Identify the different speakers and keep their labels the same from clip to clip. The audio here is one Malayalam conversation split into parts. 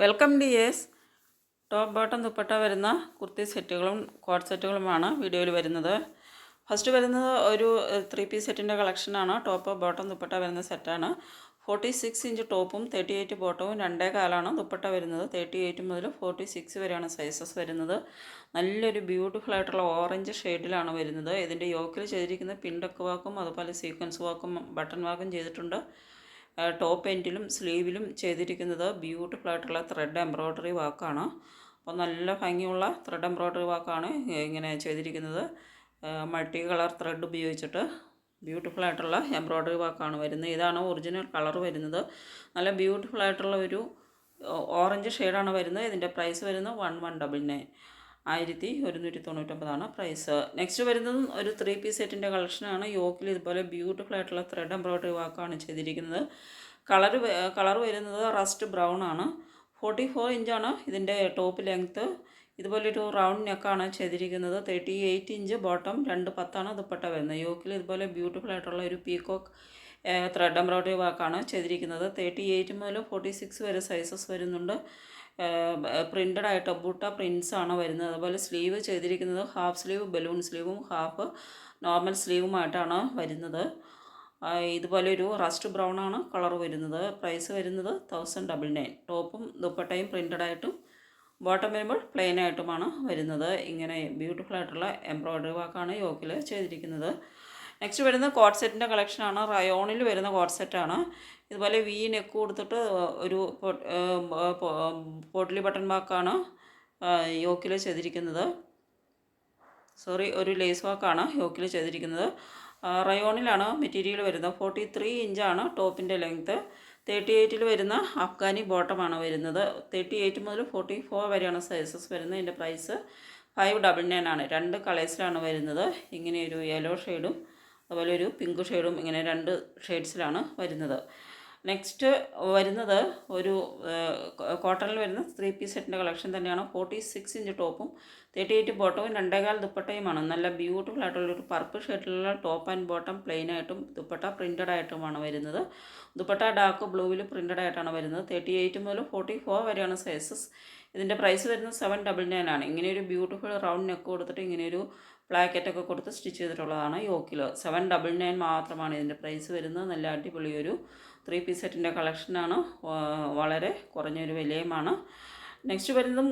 Speaker 1: Welcome D S top bottom dupatta വരുന്ന കുർത്തി സെറ്റുകളും കോട്ട് സെറ്റുകളുമാണ് വീഡിയോയിൽ വരുന്നത്. ഫസ്റ്റ് വരുന്നത് ഒരു ത്രീ പീസ് സെറ്റിന്റെ കളക്ഷനാണ് ടോപ്പ് ബോട്ടം ദുപ്പട്ട വരുന്ന സെറ്റാണ്. ഫോർട്ടി സിക്സ് ഇഞ്ച് ടോപ്പും തേർട്ടി എയ്റ്റ് ബോട്ടവും രണ്ടേ കാലാണ് ദുപ്പട്ട വരുന്നത്. തേർട്ടി എയ്റ്റ് മുതൽ ഫോർട്ടി സിക്സ് വരെയാണ് സൈസസ് വരുന്നത്. നല്ലൊരു ബ്യൂട്ടിഫുൾ ആയിട്ടുള്ള ഓറഞ്ച് ഷെയ്ഡിലാണ് വരുന്നത്. ഇതിന്റെ യോക്കിൽ ചെയ്തിരിക്കുന്ന പിൻഡക്ക് വാക്കും അതുപോലെ സീക്വൻസ് വാക്കും ബട്ടൺ വാക്കും ചെയ്തിട്ടുണ്ട്. ടോപ്പ് എൻഡിലും സ്ലീവിലും ചെയ്തിരിക്കുന്നത് ബ്യൂട്ടിഫുൾ ആയിട്ടുള്ള ത്രെഡ് എംബ്രോയ്ഡറി വർക്കാണ് അപ്പോൾ നല്ല ഭംഗിയുള്ള ത്രെഡ് എംബ്രോയ്ഡറി വർക്കാണ് ഇങ്ങനെ ചെയ്തിരിക്കുന്നത്. മൾട്ടി കളർ ത്രെഡ് ഉപയോഗിച്ചിട്ട് ബ്യൂട്ടിഫുൾ ആയിട്ടുള്ള എംബ്രോയ്ഡറി വർക്കാണ് വരുന്നത്. ഇതാണ് ഒറിജിനൽ കളർ വരുന്നത്. നല്ല ബ്യൂട്ടിഫുൾ ആയിട്ടുള്ള ഒരു ഓറഞ്ച് ഷെയ്ഡാണ് വരുന്നത്. ഇതിന്റെ പ്രൈസ് വരുന്നത് വൺ വൺ ഡബിൾ നയൻ ആയിരത്തി ഒരുന്നൂറ്റി തൊണ്ണൂറ്റൊമ്പതാണ് പ്രൈസ് നെക്സ്റ്റ് വരുന്നതും ഒരു ത്രീ പീസ് സെറ്റിന്റെ കളക്ഷനാണ് യോക്കിൽ ഇതുപോലെ ബ്യൂട്ടിഫുൾ ആയിട്ടുള്ള ത്രെഡ് എംബ്രോയിഡറി വാക്കാണ് ചെയ്തിരിക്കുന്നത്. കളർ കളർ വരുന്നത് റസ്റ്റ് ബ്രൗൺ ആണ്. ഫോർട്ടി ഫോർ ഇഞ്ചാണ് ഇതിന്റെ ടോപ്പ് ലെങ്ത്ത് ഇതുപോലെ ഒരു റൗണ്ട് നെക്കാണ് ചെയ്തിരിക്കുന്നത്. തേർട്ടി എയ്റ്റ് ഇഞ്ച് ബോട്ടം രണ്ട് പത്താണ് ദുപ്പട്ട വരുന്നത്. യോക്കിൽ ഇതുപോലെ ബ്യൂട്ടിഫുൾ ആയിട്ടുള്ള ഒരു പീകോക്ക് ത്രെഡ് എംബ്രോയിഡറി വാക്കാണ് ചെയ്തിരിക്കുന്നത്. തേർട്ടി എയ്റ്റ് മുതൽ ഫോർട്ടി സിക്സ് വരെ സൈസസ് വരുന്നുണ്ട്. പ്രിന്റഡ് ആയിട്ട് ബൂട്ട പ്രിൻസ് ആണ് വരുന്നത്. അതുപോലെ സ്ലീവ് ചെയ്തിരിക്കുന്നത് ഹാഫ് സ്ലീവ് ബലൂൺ സ്ലീവും ഹാഫ് നോർമൽ സ്ലീവുമായിട്ടാണ് വരുന്നത്. ഇതുപോലെ ഒരു റസ്റ്റ് ബ്രൗൺ ആണ് കളർ വരുന്നത്. പ്രൈസ് വരുന്നത് തൗസൻഡ് ഡബിൾ നയൻ ടോപ്പും ദുപ്പട്ടയും പ്രിന്റഡ് ആയിട്ടും ബോട്ടം വരുമ്പോൾ പ്ലെയിൻ ആയിട്ടുമാണ് വരുന്നത്. ഇങ്ങനെ ബ്യൂട്ടിഫുൾ ആയിട്ടുള്ള എംബ്രോയ്ഡറി വർക്കാണ് യോക്കിൽ ചെയ്തിരിക്കുന്നത്. നെക്സ്റ്റ് വരുന്നത് കോട്ട് സെറ്റിന്റെ കളക്ഷനാണ് റയോണിൽ വരുന്ന കോട്ട് സെറ്റാണ് ഇതുപോലെ വി നെക്ക് കൊടുത്തിട്ട് ഒരു പോട്ടിലി ബട്ടൺ ബാക്കാണ് യോക്കിൽ ചെയ്തിരിക്കുന്നത്. സോറി ഒരു ലേസ് വാക്കാണ് യോക്കിൽ ചെയ്തിരിക്കുന്നത്. റയോണിലാണ് മെറ്റീരിയൽ വരുന്നത്. ഫോർട്ടി ത്രീ ഇഞ്ചാണ് ടോപ്പിന്റെ ലെങ്ത്ത് തേർട്ടി എയ്റ്റിൽ വരുന്ന അഫ്ഗാനി ബോട്ടമാണ് വരുന്നത്. തേർട്ടി എയ്റ്റ് മുതൽ ഫോർട്ടി ഫോർ വരെയാണ് സൈസസ് വരുന്നത്. ഇതിന്റെ പ്രൈസ് ഫൈവ് ഡബിൾ നയൻ ആണ്. രണ്ട് കളേഴ്സിലാണ് വരുന്നത്. ഇങ്ങനെ ഒരു യെല്ലോ ഷെയ്ഡും അതുപോലെ ഒരു പിങ്ക് ഷെയ്ഡും ഇങ്ങനെ രണ്ട് ഷെയ്ഡ്സിലാണ് വരുന്നത്. നെക്സ്റ്റ് വരുന്നത് ഒരു കോട്ടണിൽ വരുന്ന ത്രീ പീസ് സെറ്റിന്റെ കളക്ഷൻ തന്നെയാണ്. ഫോർട്ടി സിക്സ് ഇഞ്ച് ടോപ്പും തേർട്ടി എയ്റ്റ് ബോട്ടവും രണ്ടേകാൽ ദുപ്പട്ടയുമാണ് നല്ല ബ്യൂട്ടിഫുൾ ആയിട്ടുള്ള ഒരു പർപ്പിൾ ഷെയ്ഡിലുള്ള ടോപ്പ് ആൻഡ് ബോട്ടം പ്ലെയിൻ ആയിട്ടും ദുപ്പട്ട പ്രിന്റഡ് ആയിട്ടുമാണ് വരുന്നത്. ദുപ്പട്ട ഡാർക്ക് ബ്ലൂവിൽ പ്രിന്റഡ് ആയിട്ടാണ് വരുന്നത്. തേർട്ടി എയ്റ്റ് മുതൽ ഫോർട്ടി ഫോർ വരെയാണ് സൈസസ് ഇതിന്റെ പ്രൈസ് വരുന്നത് സെവൻ ഡബിൾ നയൻ ആണ്. ഇങ്ങനെയൊരു ബ്യൂട്ടിഫുൾ റൗണ്ട് നെക്ക് കൊടുത്തിട്ട് ഇങ്ങനെയൊരു പ്ലാക്കറ്റൊക്കെ കൊടുത്ത് സ്റ്റിച്ച് ചെയ്തിട്ടുള്ളതാണ്. യോക്കിലോ സെവൻ ഡബിൾ നയൻ മാത്രമാണ് ഇതിന്റെ പ്രൈസ് വരുന്നത്. നല്ല അടിപൊളി ഒരു ത്രീ പീസ് സെറ്റിന്റെ കളക്ഷനാണ്. വളരെ കുറഞ്ഞൊരു വിലയുമാണ്. നെക്സ്റ്റ് വരുന്നതും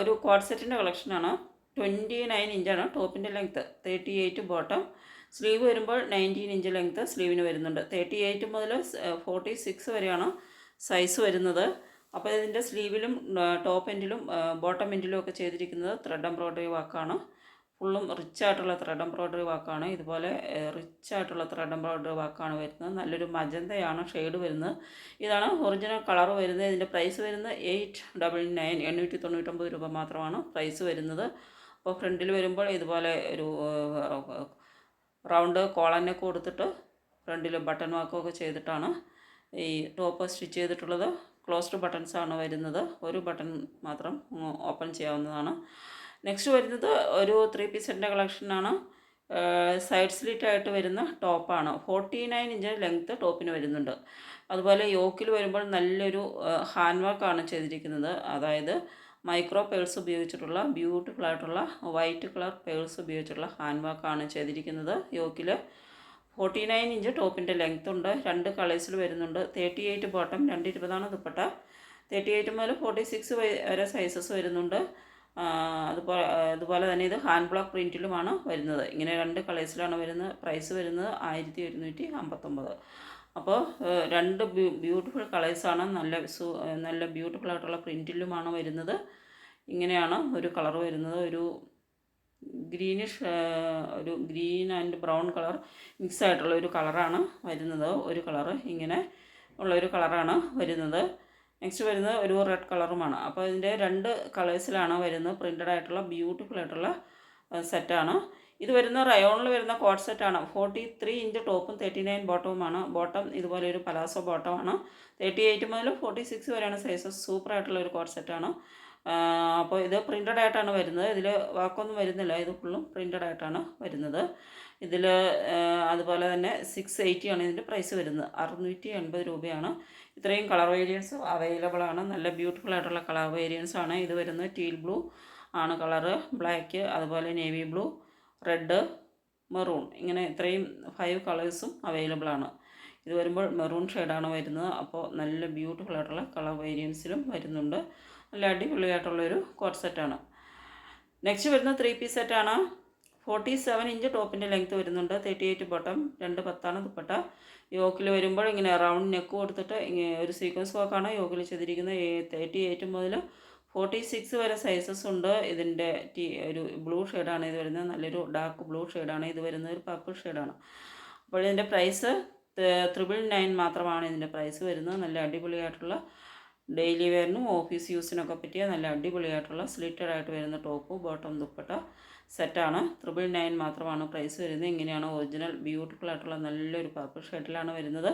Speaker 1: ഒരു കോഡ് സെറ്റിന്റെ കളക്ഷനാണ്. ട്വന്റി നയൻ ഇഞ്ചാണ്. ടോപ്പിന്റെ length thirty eight bottom. Sleeve വരുമ്പോൾ നയന്റീൻ ഇഞ്ച് ലെങ്ത്ത് സ്ലീവിന് വരുന്നുണ്ട്. തേർട്ടി എയ്റ്റ് മുതൽ ഫോർട്ടി സിക്സ് വരെയാണ് സൈസ് വരുന്നത്. അപ്പോൾ ഇതിന്റെ സ്ലീവിലും ടോപ്പ് എൻഡിലും ബോട്ടം എൻഡിലും ഒക്കെ ചെയ്തിരിക്കുന്നത് ത്രെഡ് എംബ്രോയ്ഡറി വാക്കാണ് ഫുള്ളും റിച്ച് ആയിട്ടുള്ള ത്രെഡ് എംബ്രോയ്ഡറി വാക്കാണ് ഇതുപോലെ റിച്ച് ആയിട്ടുള്ള ത്രെഡ് എംബ്രോയ്ഡറി വാക്കാണ് വരുന്നത്. നല്ലൊരു മജന്തയാണ് ഷെയ്ഡ് വരുന്നത്. ഇതാണ് ഒറിജിനൽ കളർ വരുന്നത്. ഇതിന്റെ പ്രൈസ് വരുന്നത് എയ്റ്റ് ഡബിൾ നയൻ എണ്ണൂറ്റി തൊണ്ണൂറ്റൊമ്പത് രൂപ മാത്രമാണ് പ്രൈസ് വരുന്നത്. അപ്പോൾ ഫ്രണ്ടിൽ വരുമ്പോൾ ഇതുപോലെ ഒരു റൗണ്ട് കോളനൊക്കെ കൊടുത്തിട്ട് ഫ്രണ്ടിൽ ബട്ടൺ വാക്കൊക്കെ ചെയ്തിട്ടാണ് ഈ ടോപ്പ് സ്റ്റിച്ച് ചെയ്തിട്ടുള്ളത്. ക്ലോസ്ഡ് ബട്ടൺസാണ് വരുന്നത്. ഒരു ബട്ടൺ മാത്രം ഓപ്പൺ ചെയ്യാവുന്നതാണ്. നെക്സ്റ്റ് വരുന്നത് ഒരു ത്രീ പീസിന്റെ കളക്ഷനാണ് സൈഡ് സ്ലിറ്റായിട്ട് വരുന്ന ടോപ്പാണ് ഫോർട്ടി നയൻ ഇഞ്ച് ലെങ്ത്ത് ടോപ്പിന് വരുന്നുണ്ട്. അതുപോലെ യോക്കിൽ വരുമ്പോൾ നല്ലൊരു ഹാൻഡ് വർക്കാണ് ചെയ്തിരിക്കുന്നത്. അതായത് മൈക്രോ പേഴ്സ് ഉപയോഗിച്ചിട്ടുള്ള ബ്യൂട്ടിഫുൾ ആയിട്ടുള്ള വൈറ്റ് കളർ പേഴ്സ് ഉപയോഗിച്ചിട്ടുള്ള ഹാൻഡ് വർക്കാണ് ചെയ്തിരിക്കുന്നത് യോക്കിൽ ഫോർട്ടി നയൻ ഇഞ്ച് ടോപ്പിന്റെ ലെങ്ത് ഉണ്ട്. രണ്ട് കളേഴ്സിൽ വരുന്നുണ്ട്. തേർട്ടി എയ്റ്റ് ബോട്ടം രണ്ട് ഇരുപതാണ് ദുപ്പട്ട. തേർട്ടി എയ്റ്റ് മുതൽ ഫോർട്ടി സിക്സ് വരെ സൈസസ് വരുന്നുണ്ട്. അതുപോലെ അതുപോലെ തന്നെ ഇത് ഹാൻഡ് ബ്ലോക്ക് പ്രിന്റിലുമാണ് വരുന്നത്. ഇങ്ങനെ രണ്ട് കളേഴ്സിലാണ് വരുന്നത്. പ്രൈസ് വരുന്നത് ആയിരത്തി ഒരുന്നൂറ്റി അമ്പത്തൊമ്പത് അപ്പോൾ രണ്ട് ബ്യൂട്ടിഫുൾ കളേഴ്സാണ് നല്ല സു നല്ല ബ്യൂട്ടിഫുൾ ആയിട്ടുള്ള പ്രിന്റിലുമാണ് വരുന്നത്. ഇങ്ങനെയാണ് ഒരു കളർ വരുന്നത്. ഒരു ഗ്രീനിഷ് ഒരു green and brown colour mix ആയിട്ടുള്ള ഒരു കളറാണ് വരുന്നത്. ഒരു കളർ ഇങ്ങനെ ഉള്ള ഒരു കളറാണ് വരുന്നത്. നെക്സ്റ്റ് വരുന്നത് ഒരു റെഡ് കളറുമാണ്. അപ്പോൾ ഇതിന്റെ രണ്ട് കളേഴ്സിലാണ് വരുന്നത്. പ്രിന്റഡ് ആയിട്ടുള്ള ബ്യൂട്ടിഫുൾ ആയിട്ടുള്ള സെറ്റാണ്. ഇത് വരുന്ന റയോണിൽ വരുന്ന കോട്ട് സെറ്റാണ്. ഫോർട്ടി ത്രീ ഇഞ്ച് ടോപ്പും തേർട്ടി നയൻ ബോട്ടവുമാണ്. ബോട്ടം ഇതുപോലെ ഒരു പലാസോ ബോട്ടമാണ്. തേർട്ടി എയ്റ്റ് മുതൽ ഫോർട്ടി സിക്സ് വരെയാണ് സൈസസ് സൂപ്പർ ആയിട്ടുള്ള ഒരു കോട്ട് സെറ്റാണ്. അപ്പോൾ ഇത് പ്രിന്റഡ് ആയിട്ടാണ് വരുന്നത്. ഇതിൽ വാക്കൊന്നും വരുന്നില്ല. ഇത് ഫുള്ളും പ്രിന്റഡ് ആയിട്ടാണ് വരുന്നത്. ഇതിൽ അതുപോലെ തന്നെ സിക്സ് എയ്റ്റിയാണ് ഇതിന്റെ പ്രൈസ് വരുന്നത്. അറുന്നൂറ്റി എൺപത് രൂപയാണ്. ഇത്രയും കളർ വേരിയൻസ് അവൈലബിൾ ആണ്. നല്ല ബ്യൂട്ടിഫുൾ ആയിട്ടുള്ള കളർ വേരിയൻസ് ആണ്. ഇത് വരുന്നത് ടീൽ ബ്ലൂ ആണ് കളറ് ബ്ലാക്ക് അതുപോലെ നേവി ബ്ലൂ റെഡ് മെറൂൺ ഇങ്ങനെ ഇത്രയും ഫൈവ് കളേഴ്സും അവൈലബിൾ ആണ്. ഇത് വരുമ്പോൾ മെറൂൺ ഷെയ്ഡാണ് വരുന്നത്. അപ്പോൾ നല്ല ബ്യൂട്ടിഫുൾ ആയിട്ടുള്ള കളർ വേരിയൻസിലും വരുന്നുണ്ട്. നല്ല അടിപൊളിയായിട്ടുള്ളൊരു കോട്ട് സെറ്റാണ്. നെക്സ്റ്റ് വരുന്ന ത്രീ പീസ് സെറ്റാണ് ഫോർട്ടി സെവൻ ഇഞ്ച് ടോപ്പിന്റെ ലെങ്ത്ത് വരുന്നുണ്ട്. തേർട്ടി എയ്റ്റ് ബോട്ടം രണ്ട് പത്താണ് ദുപ്പട്ട. യോക്കിൽ വരുമ്പോൾ ഇങ്ങനെ റൗണ്ട് നെക്ക് കൊടുത്തിട്ട് ഇങ്ങനെ ഒരു സീക്വൻസ് വർക്കാണ് യോക്കിൽ ചെയ്തിരിക്കുന്നത് തേർട്ടി എയ്റ്റ് മുതൽ ഫോർട്ടി സിക്സ് വരെ സൈസസ് ഉണ്ട്. ഇതിന്റെ ടീ ഒരു ബ്ലൂ ഷെയ്ഡാണ് ഇത് വരുന്നത്. നല്ലൊരു ഡാർക്ക് ബ്ലൂ ഷെയ്ഡാണ് ഇത് വരുന്നത് ഒരു പർപ്പിൾ ഷെയ്ഡാണ് അപ്പോൾ ഇതിന്റെ പ്രൈസ് ത്രിപിൾ നയൻ മാത്രമാണ് ഇതിന്റെ പ്രൈസ് വരുന്നത്. നല്ല അടിപൊളിയായിട്ടുള്ള ഡെയിലി വെയറിനും ഓഫീസ് യൂസിനൊക്കെ പറ്റിയ നല്ല അടിപൊളിയായിട്ടുള്ള സ്ലിറ്റഡ് ആയിട്ട് വരുന്ന ടോപ്പ് ബോട്ടം ദുപ്പട്ട സെറ്റാണ്. ത്രിബിൾ നയൻ മാത്രമാണ് പ്രൈസ് വരുന്നത്. ഇങ്ങനെയാണ് ഒറിജിനൽ ബ്യൂട്ടിഫുൾ ആയിട്ടുള്ള നല്ലൊരു പർപ്പിൾ ഷെഡിലാണ് വരുന്നത്.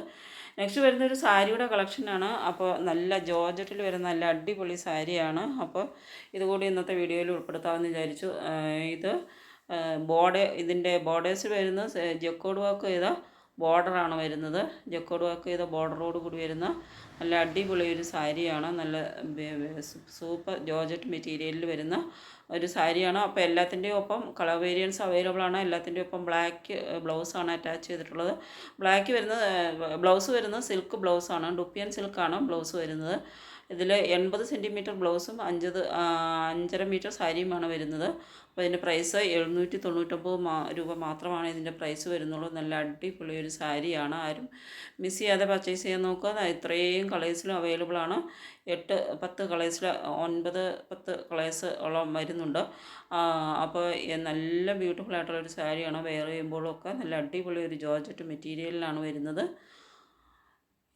Speaker 1: നെക്സ്റ്റ് വരുന്ന ഒരു സാരിയുടെ കളക്ഷനാണ്. അപ്പോൾ നല്ല ജോർജറ്റിൽ വരുന്ന നല്ല അടിപൊളി സാരിയാണ്. അപ്പോൾ ഇതുകൂടി ഇന്നത്തെ വീഡിയോയിൽ ഉൾപ്പെടുത്താമെന്ന് വിചാരിച്ചു. ഇത് ബോർഡേ ഇതിന്റെ ബോർഡേഴ്സ് വരുന്ന ജക്കോഡ് വർക്ക് ചെയ്ത ബോർഡറാണ് വരുന്നത്. ജക്കോഡ് വർക്ക് ചെയ്ത ബോർഡറോട് കൂടി വരുന്ന നല്ല അടിപൊളി ഒരു സാരിയാണ്. നല്ല സൂപ്പർ ജോർജറ്റ് മെറ്റീരിയലിൽ വരുന്ന ഒരു സാരിയാണ്. അപ്പോൾ എല്ലാത്തിന്റെയും ഒപ്പം കളർ വേരിയൻസ് അവൈലബിൾ ആണ്. എല്ലാത്തിന്റെയും ഒപ്പം ബ്ലാക്ക് ബ്ലൗസാണ് അറ്റാച്ച് ചെയ്തിട്ടുള്ളത്. ബ്ലാക്ക് വരുന്നത് ബ്ലൗസ് വരുന്നത് സിൽക്ക് ബ്ലൗസാണ് ഡുപ്പിയൻ സിൽക്കാണ് ബ്ലൗസ് വരുന്നത്. ഇതിൽ എൺപത് സെന്റിമീറ്റർ ബ്ലൗസും അഞ്ചത് അഞ്ചര മീറ്റർ സാരിയുമാണ് വരുന്നത്. അപ്പോൾ ഇതിന്റെ പ്രൈസ് എഴുന്നൂറ്റി തൊണ്ണൂറ്റൊമ്പത് രൂപ മാത്രമാണ് ഇതിന്റെ പ്രൈസ് വരുന്നുള്ളൂ. നല്ല അടിപൊളി ഒരു സാരിയാണ്. ആരും മിസ് ചെയ്യാതെ പർച്ചേസ് ചെയ്യാൻ നോക്കുക. ഇത്രയും കളേഴ്സിലും അവൈലബിൾ ആണ്. എട്ട് പത്ത് കളേഴ്സിൽ ഒൻപത് പത്ത് കളേഴ്സ് ഉള്ള വരുന്നുണ്ട്. അപ്പോൾ നല്ല ബ്യൂട്ടിഫുൾ ആയിട്ടുള്ള ഒരു സാരിയാണ്. വെയർ ചെയ്യുമ്പോഴൊക്കെ നല്ല അടിപൊളി ഒരു ജോർജറ്റ് മെറ്റീരിയലിലാണ് വരുന്നത്.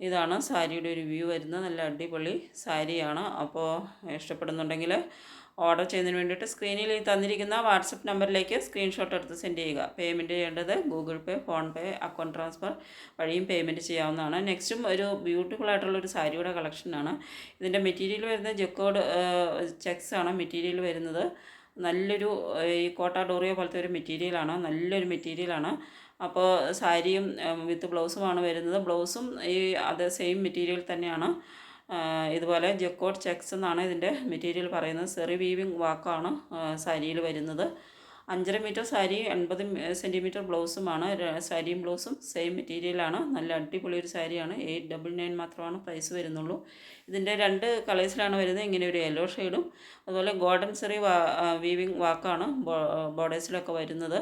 Speaker 1: ഇതാണ് സാരിയുടെ ഒരു വ്യൂ വരുന്നത്. നല്ല അടിപൊളി സാരിയാണ്. അപ്പോൾ ഇഷ്ടപ്പെടുന്നുണ്ടെങ്കിൽ ഓർഡർ ചെയ്യുന്നതിന് വേണ്ടിയിട്ട് സ്ക്രീനിൽ തന്നിരിക്കുന്ന വാട്സപ്പ് നമ്പറിലേക്ക് സ്ക്രീൻഷോട്ട് എടുത്ത് സെൻഡ് ചെയ്യുക. പേയ്മെന്റ് ചെയ്യേണ്ടത് Google Pay PhonePe account transfer വഴിയും പേയ്മെന്റ് ചെയ്യാവുന്നതാണ്. നെക്സ്റ്റും ഒരു ബ്യൂട്ടിഫുൾ ആയിട്ടുള്ള ഒരു സാരിയുടെ കളക്ഷനാണ് ഇതിന്റെ മെറ്റീരിയൽ വരുന്നത് ജെക്കോഡ് ചെക്സ് ആണ് മെറ്റീരിയൽ വരുന്നത്. നല്ലൊരു ഈ കോട്ട ഡോറിയോ പോലത്തെ ഒരു മെറ്റീരിയലാണ് നല്ലൊരു മെറ്റീരിയലാണ് അപ്പോൾ സാരിയും വിത്ത് ബ്ലൗസുമാണ് വരുന്നത്. ബ്ലൗസും ഈ അതേ സെയിം മെറ്റീരിയൽ തന്നെയാണ്. ഇതുപോലെ ജക്കോട്ട് ചെക്സ് എന്നാണ് ഇതിന്റെ മെറ്റീരിയൽ പറയുന്നത്. സെറി വീവിങ് വാക്കാണ് സാരിയിൽ വരുന്നത്. അഞ്ചര മീറ്റർ സാരി എൺപത് സെന്റിമീറ്റർ ബ്ലൗസുമാണ് സാരിയും ബ്ലൗസും സെയിം മെറ്റീരിയലാണ് നല്ല അടിപൊളി ഒരു സാരിയാണ്. എയ്റ്റ് ഡബിൾ നയൻ മാത്രമാണ് പ്രൈസ് വരുന്നുള്ളൂ. ഇതിന്റെ രണ്ട് കളേഴ്സിലാണ് വരുന്നത്. ഇങ്ങനെ ഒരു യെല്ലോ ഷെയ്ഡും അതുപോലെ ഗോൾഡൻ സെറി വീവിങ് വാക്കാണ് ബോർഡേഴ്സിലൊക്കെ വരുന്നത്.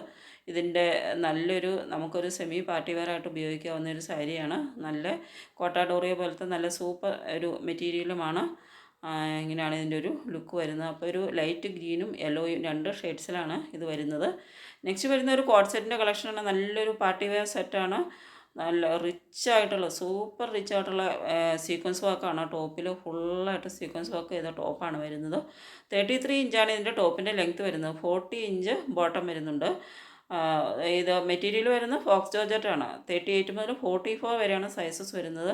Speaker 1: ഇതിന്റെ നല്ലൊരു നമുക്കൊരു സെമി പാർട്ടി വെയർ ആയിട്ട് ഉപയോഗിക്കാവുന്ന ഒരു സാരിയാണ്. നല്ല കോട്ടാഡോറിയ പോലത്തെ നല്ല സൂപ്പർ ഒരു മെറ്റീരിയലുമാണ് ഇങ്ങനെയാണ് ഇതിന്റെ ഒരു ലുക്ക് വരുന്നത്. അപ്പോൾ ഒരു ലൈറ്റ് ഗ്രീനും യെല്ലോയും രണ്ട് ഷെയ്ഡ്സിലാണ് ഇത് വരുന്നത്. നെക്സ്റ്റ് വരുന്ന ഒരു കോഡ് സെറ്റിന്റെ കളക്ഷനാണ് നല്ലൊരു പാർട്ടി വെയർ സെറ്റാണ് നല്ല റിച്ച് ആയിട്ടുള്ള സൂപ്പർ റിച്ച് ആയിട്ടുള്ള സീക്വൻസ് വർക്കാണ് ടോപ്പിൽ ഫുള്ളായിട്ട് സീക്വൻസ് വർക്ക് ചെയ്ത ടോപ്പാണ് വരുന്നത്. തേർട്ടി ത്രീ ഇഞ്ചാണ് ഇതിന്റെ ടോപ്പിന്റെ ലെങ്ത്ത് വരുന്നത്. ഫോർട്ടി ഇഞ്ച് ബോട്ടം വരുന്നുണ്ട്. ഇത് മെറ്റീരിയൽ വരുന്നത് ഫോക്സ് ജോർജറ്റാണ്. തേർട്ടി എയ്റ്റ് മുതൽ ഫോർട്ടി ഫോർ വരെയാണ് സൈസസ് വരുന്നത്.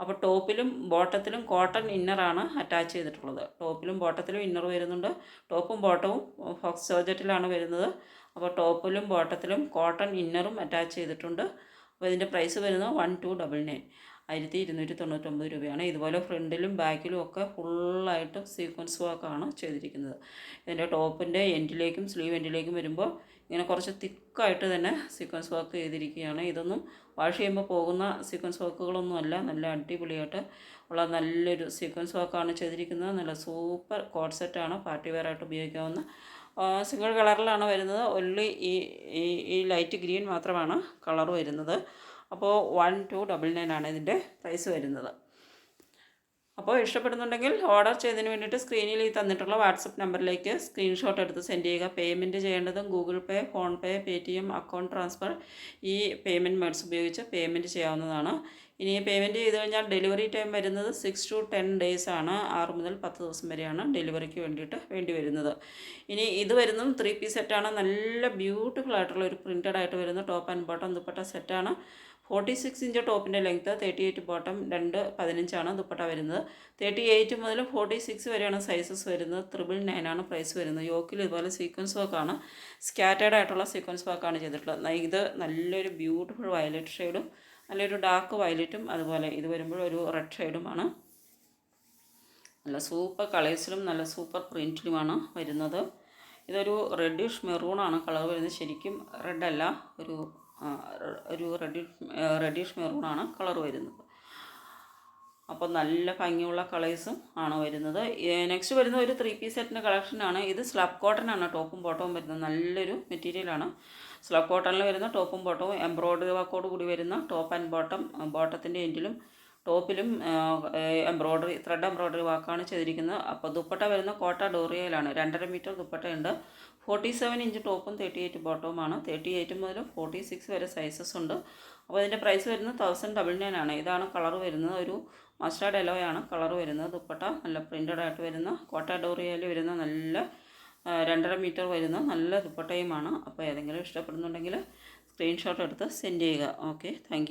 Speaker 1: അപ്പോൾ ടോപ്പിലും ബോട്ടത്തിലും കോട്ടൺ ഇന്നറാണ് അറ്റാച്ച് ചെയ്തിട്ടുള്ളത്. ടോപ്പിലും ബോട്ടത്തിലും ഇന്നർ വരുന്നുണ്ട്. ടോപ്പും ബോട്ടവും ഫോക്സ് ജോർജറ്റിലാണ് വരുന്നത്. അപ്പോൾ ടോപ്പിലും ബോട്ടത്തിലും കോട്ടൺ ഇന്നറും അറ്റാച്ച് ചെയ്തിട്ടുണ്ട്. അപ്പോൾ ഇതിന്റെ പ്രൈസ് വരുന്നത് വൺ ടു ഡബിൾ നയൻ. ആയിരത്തി ഇരുന്നൂറ്റി തൊണ്ണൂറ്റൊമ്പത് രൂപയാണ്. ഇതുപോലെ ഫ്രണ്ടിലും ബാക്കിലും ഒക്കെ ഫുള്ളായിട്ട് സീക്വൻസ് വർക്കാണ് ചെയ്തിരിക്കുന്നത്. ഇതിന്റെ ടോപ്പിന്റെ എൻഡിലേക്കും സ്ലീവ് എൻഡിലേക്കും വരുമ്പോൾ ഇങ്ങനെ കുറച്ച് തിക്കായിട്ട് തന്നെ സീക്വൻസ് വർക്ക് ചെയ്തിരിക്കുകയാണ്. ഇതൊന്നും വാഷ് ചെയ്യുമ്പോൾ പോകുന്ന സീക്വൻസ് വർക്കുകളൊന്നും അല്ല. നല്ല അടിപൊളിയായിട്ട് ഉള്ള നല്ലൊരു സീക്വൻസ് വർക്കാണ് ചെയ്തിരിക്കുന്നത്. നല്ല സൂപ്പർ കോഡ് പാർട്ടി വെയർ ആയിട്ട് ഉപയോഗിക്കാവുന്ന സിംഗിൾ കളറിലാണ് വരുന്നത്. ഒല്ലി ഈ ഈ ലൈറ്റ് ഗ്രീൻ മാത്രമാണ് കളർ വരുന്നത്. അപ്പോൾ വൺ ടു ഡബിൾ നയൻ ആണ് ഇതിന്റെ പ്രൈസ് വരുന്നത്. അപ്പോൾ ഇഷ്ടപ്പെടുന്നുണ്ടെങ്കിൽ ഓർഡർ ചെയ്തതിന് വേണ്ടിയിട്ട് സ്ക്രീനിൽ ഈ തന്നിട്ടുള്ള വാട്സപ്പ് നമ്പറിലേക്ക് സ്ക്രീൻഷോട്ട് എടുത്ത് സെൻഡ് ചെയ്യുക. പേയ്മെന്റ് ചെയ്യേണ്ടതും Google Pay PhonePe Paytm account transfer ഈ പേയ്മെന്റ് മെഡ്സ് ഉപയോഗിച്ച് പേയ്മെന്റ് ചെയ്യാവുന്നതാണ്. ഇനി പേയ്മെന്റ് ചെയ്ത് കഴിഞ്ഞാൽ ഡെലിവറി ടൈം വരുന്നത് സിക്സ് ടു ടെൻ ഡേയ്സ് ആണ്. ആറ് മുതൽ പത്ത് ദിവസം വരെയാണ് ഡെലിവറിക്ക് വേണ്ടിയിട്ട് വേണ്ടി വരുന്നത്. ഇനി ഇത് വരുന്നതും ത്രീ പീസ് സെറ്റാണ് നല്ല ബ്യൂട്ടിഫുൾ ആയിട്ടുള്ള ഒരു പ്രിന്റഡ് ആയിട്ട് വരുന്ന ടോപ്പ് ആൻഡ് ബോട്ടം ദുപ്പട്ട സെറ്റാണ് ഫോർട്ടി സിക്സ് ഇഞ്ച് ടോപ്പിന്റെ ലെങ്ത്ത് തേർട്ടി എയ്റ്റ് ബോട്ടം രണ്ട് പതിനഞ്ചാണ് ദുപ്പട്ട വരുന്നത്. തേർട്ടി എയ്റ്റ് മുതൽ ഫോർട്ടി സിക്സ് വരെയാണ് സൈസസ് വരുന്നത്. ത്രിബിൾ ആണ് പ്രൈസ് വരുന്നത്. യോക്കിൽ ഇതുപോലെ സീക്വൻസ് വർക്കാണ് സ്കാറ്റേഡ് ആയിട്ടുള്ള സീക്വൻസ് വർക്കാണ് ചെയ്തിട്ടുള്ളത്. ഇത് നല്ലൊരു ബ്യൂട്ടിഫുൾ വയലറ്റ് ഷെയ്ഡും നല്ലൊരു ഡാർക്ക് വയലറ്റും അതുപോലെ ഇത് വരുമ്പോൾ ഒരു റെഡ് ഷെയ്ഡുമാണ് നല്ല സൂപ്പർ കളേഴ്സിലും നല്ല സൂപ്പർ പ്രിന്റിലുമാണ് വരുന്നത്. ഇതൊരു റെഡിഷ് മെറൂണാണ് കളർ വരുന്നത്. ശരിക്കും റെഡ് അല്ല ഒരു ഒരു റെഡിഷ് റെഡിഷ് മെറൂണാണ് കളർ വരുന്നത്. അപ്പോൾ നല്ല ഭംഗിയുള്ള കളേഴ്സും ആണ് വരുന്നത്. നെക്സ്റ്റ് വരുന്ന ഒരു ത്രീ പീസ് സെറ്റിന്റെ കളക്ഷനാണ് ഇത് സ്ലബ് കോട്ടൺ ആണ് ടോപ്പും ബോട്ടവും വരുന്നത്. നല്ലൊരു മെറ്റീരിയലാണ് സ്ലബ് കോട്ടണിൽ വരുന്ന ടോപ്പും ബോട്ടവും എംബ്രോയ്ഡറി വർക്കോട് കൂടി വരുന്ന ടോപ്പ് ആൻഡ് ബോട്ടം ബോട്ടത്തിന്റെ എൻഡിലും ടോപ്പിലും എംബ്രോയ്ഡറി ത്രെഡ് എംബ്രോയ്ഡറി വാക്കാണ് ചെയ്തിരിക്കുന്നത്. അപ്പോൾ ദുപ്പട്ട വരുന്ന കോട്ട ഡോറിയയിലാണ്. രണ്ടര മീറ്റർ ദുപ്പട്ടയുണ്ട്. ഫോർട്ടി സെവൻ ഇഞ്ച് ടോപ്പും തേർട്ടി എയ്റ്റ് ബോട്ടവുമാണ് തേർട്ടി എയ്റ്റ് മുതൽ ഫോർട്ടി സിക്സ് വരെ സൈസസ് ഉണ്ട്. അപ്പോൾ ഇതിന്റെ പ്രൈസ് വരുന്നത് തൗസൻഡ് ഡബിൾ നയൻ ആണ്. ഇതാണ് കളർ വരുന്നത്. ഒരു മസ്റ്റാർഡ് എലോയാണ് കളർ വരുന്നത്. ദുപ്പട്ട നല്ല പ്രിന്റഡ് ആയിട്ട് വരുന്ന കോട്ട ഡോറിയയിൽ വരുന്ന നല്ല രണ്ടര മീറ്റർ വരുന്ന നല്ല ദുപ്പട്ടയുമാണ്. അപ്പോൾ ഏതെങ്കിലും ഇഷ്ടപ്പെടുന്നുണ്ടെങ്കിൽ സ്ക്രീൻഷോട്ട് എടുത്ത് സെൻഡ് ചെയ്യുക. Okay thank